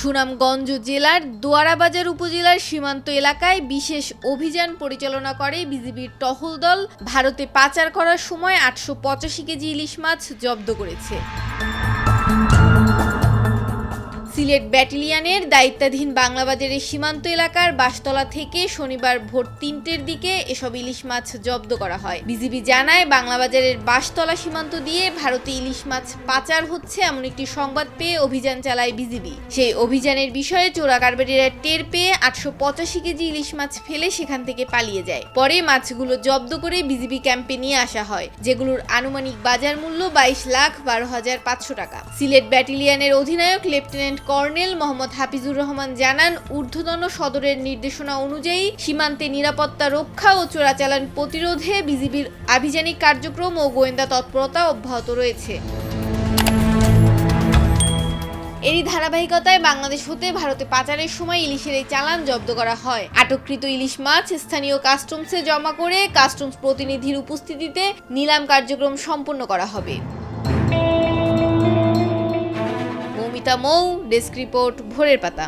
সুনামগঞ্জ জেলার দোয়ারাবাজার উপজেলার সীমান্ত এলাকায় বিশেষ অভিযান পরিচালনা করে বিজিবির টহল দল। ভারতে পাচার করার সময় আটশো পঁচাশি কেজি ইলিশ মাছ জব্দ করেছে। সিলেট ব্যাটালিয়নের দায়িত্বাধীন বাংলাবাজারের সীমান্ত এলাকার বাসতলা থেকে শনিবার ভোর তিনটের দিকে এসব ইলিশ মাছ জব্দ করা হয়। বিজিবি জানায়, বাংলাবাজারের বাসতলা সীমান্ত দিয়ে ভারতে ইলিশ মাছ পাচার হচ্ছে এমন একটি সংবাদ পেয়ে অভিযান চালায় বিজিবি। সেই অভিযানের বিষয়ে চোরা কারবারিরা টের পেয়ে আটশো পঁচাশি কেজি ইলিশ মাছ ফেলে সেখান থেকে পালিয়ে যায়। পরে মাছগুলো জব্দ করে বিজিবি ক্যাম্পে নিয়ে আসা হয়, যেগুলোর আনুমানিক বাজার মূল্য বাইশ লাখ বারো হাজার পাঁচশো টাকা। সিলেট ব্যাটালিয়নের অধিনায়ক লেফটেন্যান্ট কর্নেল মোহাম্মদ হাফিজুর রহমান জানান, ঊর্ধ্বতন সদরের নির্দেশনা অনুযায়ী সীমান্তে নিরাপত্তা রক্ষা ও চোরাচালান প্রতিরোধে বিজিবির আভিযানিক কার্যক্রম ও গোয়েন্দা তৎপরতা অব্যাহত রয়েছে। এরই ধারাবাহিকতায় বাংলাদেশ হতে ভারতে পাচারের সময় ইলিশের এই চালান জব্দ করা হয়। আটককৃত ইলিশ মাছ স্থানীয় কাস্টমসে জমা করে কাস্টমস প্রতিনিধির উপস্থিতিতে নিলাম কার্যক্রম সম্পন্ন করা হবে। মৌমিতা মৌ ডেস্ক রিপোর্ট ভোরের পাতা।